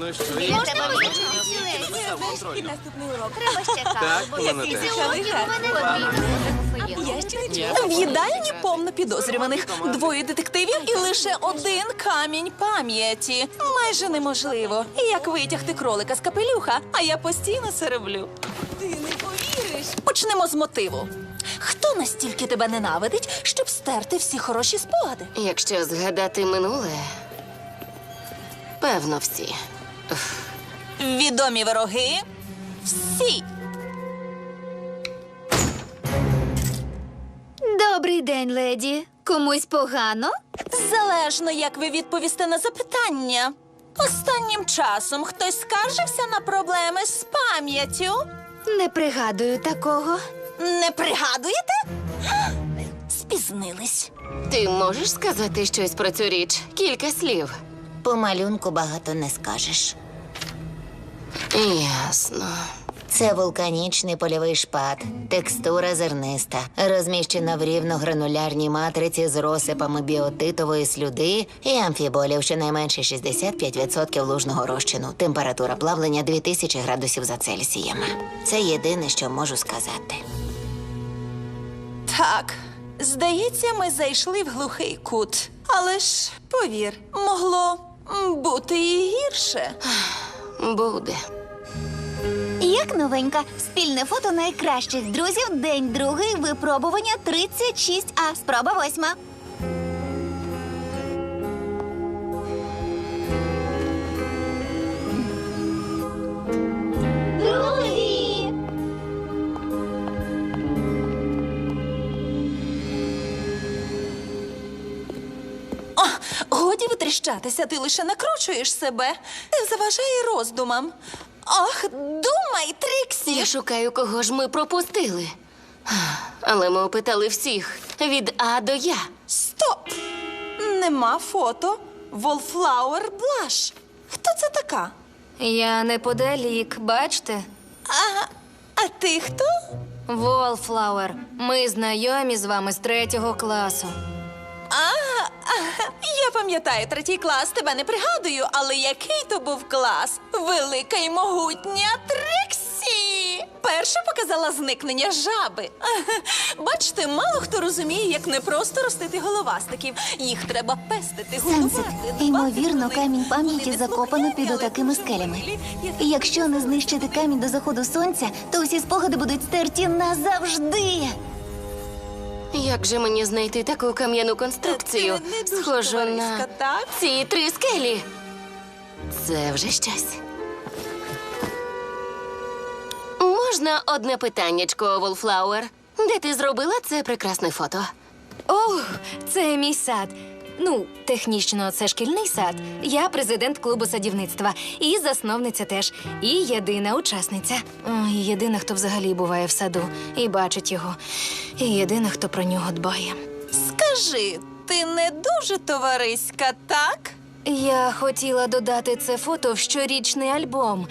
Ну що, Біля і тебе вічно стілець. контрольно. Наступний урок. Треба ще каву. Я ще не чула. В їдальні повно підозрюваних. Двоє детективів і лише один камінь пам'яті. Майже неможливо. Як витягти кролика з капелюха, а я постійно серевлю. Ти не повіриш. Почнемо з мотиву. Хто настільки тебе ненавидить, щоб стерти всі хороші спогади? Якщо згадати минуле, певно, всі. Відомі вороги всі. Добрий день, леді. Комусь погано? Залежно, як ви відповісте на запитання. Останнім часом хтось скаржився на проблеми з пам'яттю. Не пригадую такого. Не пригадуєте? Спізнились. Ти можеш сказати щось про цю річ? Кілька слів. По малюнку багато не скажеш. Ясно. Це вулканічний польовий шпат, текстура зерниста, розміщена в рівногранулярній матриці з розсипами біотитової слюди і амфіболів, щонайменше 65% лужного розчину. Температура плавлення 2000 градусів за Цельсієм. Це єдине, що можу сказати. Так, здається, ми зайшли в глухий кут. Але ж, повір, могло бути і гірше. Буде. Як новенька, спільне фото найкращих друзів, день другий, випробування 36А, спроба восьма. Годі ти лише накручуєш себе. Ти заважає роздумам. Ах, думай, Тріксі! Я шукаю, кого ж ми пропустили. Але ми опитали всіх від А до Я. Стоп! Нема фото. Волфлауер Блаш. Хто це така? Я неподалік, бачите? А, а ти хто? Волфлауер. Ми знайомі з вами з третього класу. А, я пам'ятаю третій клас, тебе не пригадую, але який то був клас? Велика й могутня Трексі! Перша показала зникнення жаби. Бачите, мало хто розуміє, як непросто ростити головастиків. Їх треба пестити, годувати. дбати ймовірно, них. камінь пам'яті Вони закопано під отакими скелями. І Якщо не знищити камінь до заходу сонця, то усі спогади будуть стерті назавжди. Як же мені знайти таку кам'яну конструкцію? Ти не дуже Схожу товариська, на так? ці три скелі. Це вже щось. Можна одне питаннячко, Волфлауер? Де ти зробила це прекрасне фото? Ох, це мій сад. Ну, технічно, це шкільний сад. Я президент клубу садівництва і засновниця теж. І єдина учасниця. Ой, і єдина, хто взагалі буває в саду і бачить його. І єдина, хто про нього дбає. Скажи, ти не дуже товариська, так? Я хотіла додати це фото в щорічний альбом.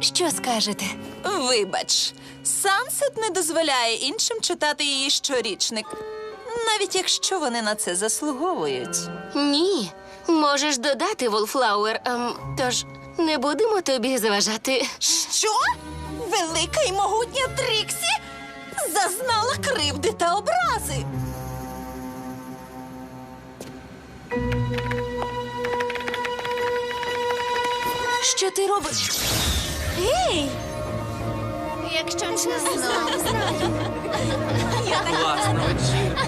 Що скажете? Вибач, Сансет не дозволяє іншим читати її щорічник, навіть якщо вони на це заслуговують. Ні. Можеш додати, Волфлауер. Ем, тож не будемо тобі заважати. Що? Велика й могутня Тріксі зазнала кривди та образи. Що ти робиш? Гей! Якщо чесно, Класна вечірка.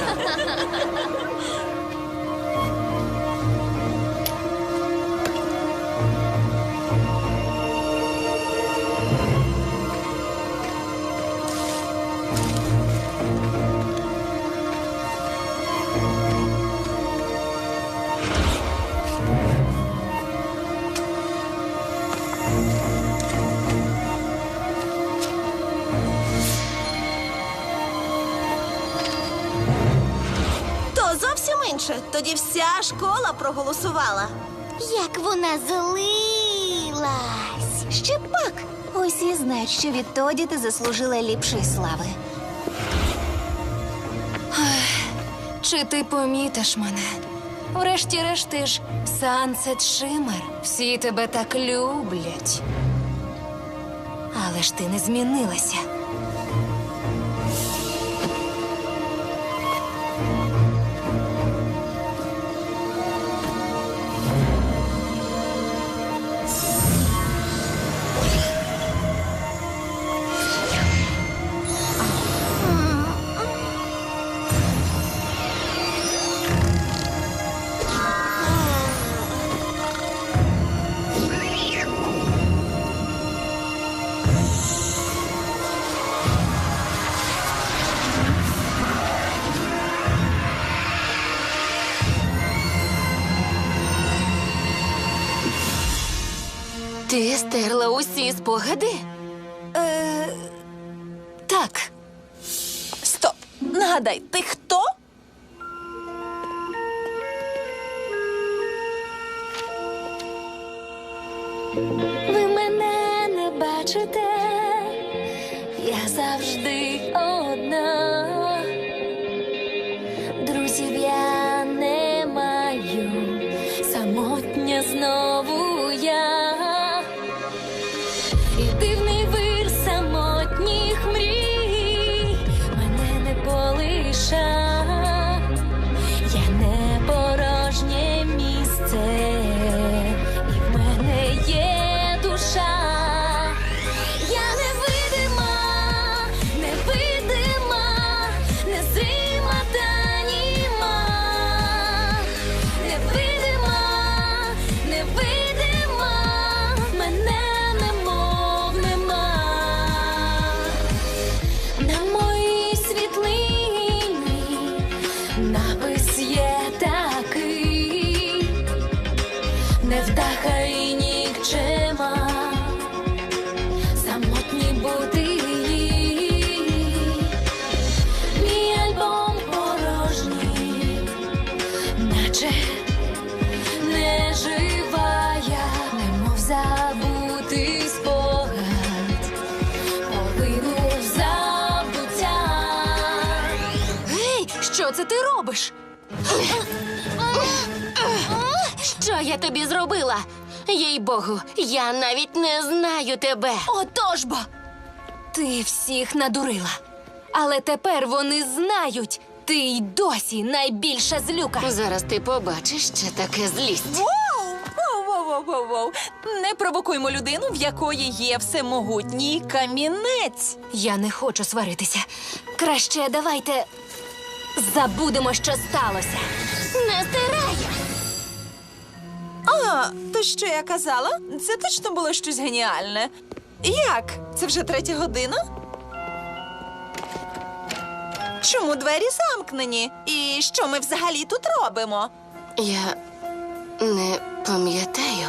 Зовсім. Тоді вся школа проголосувала. як вона злилась. Ще пак. Усі знають, що відтоді ти заслужила ліпшої слави. Чи ти помітиш мене? Врешті-решт ти ж Сансет Шимер. Всі тебе так люблять. Але ж ти не змінилася. Ти стерла усі спогади? Е, так, Стоп! Нагадай, ти хто? Thank мене що це ти робиш? Що я тобі зробила? Їй богу, я навіть не знаю тебе. Отож бо! Ти всіх надурила. Але тепер вони знають. Ти й досі найбільша злюка. Зараз ти побачиш, що таке злість. Воу! Воу, воу, воу, воу. Не провокуймо людину, в якої є всемогутній камінець. Я не хочу сваритися. Краще давайте забудемо, що сталося. Не стирай! А, то що я казала? Це точно було щось геніальне. Як? Це вже третя година? Чому двері замкнені? І що ми взагалі тут робимо? Я не пам'ятаю.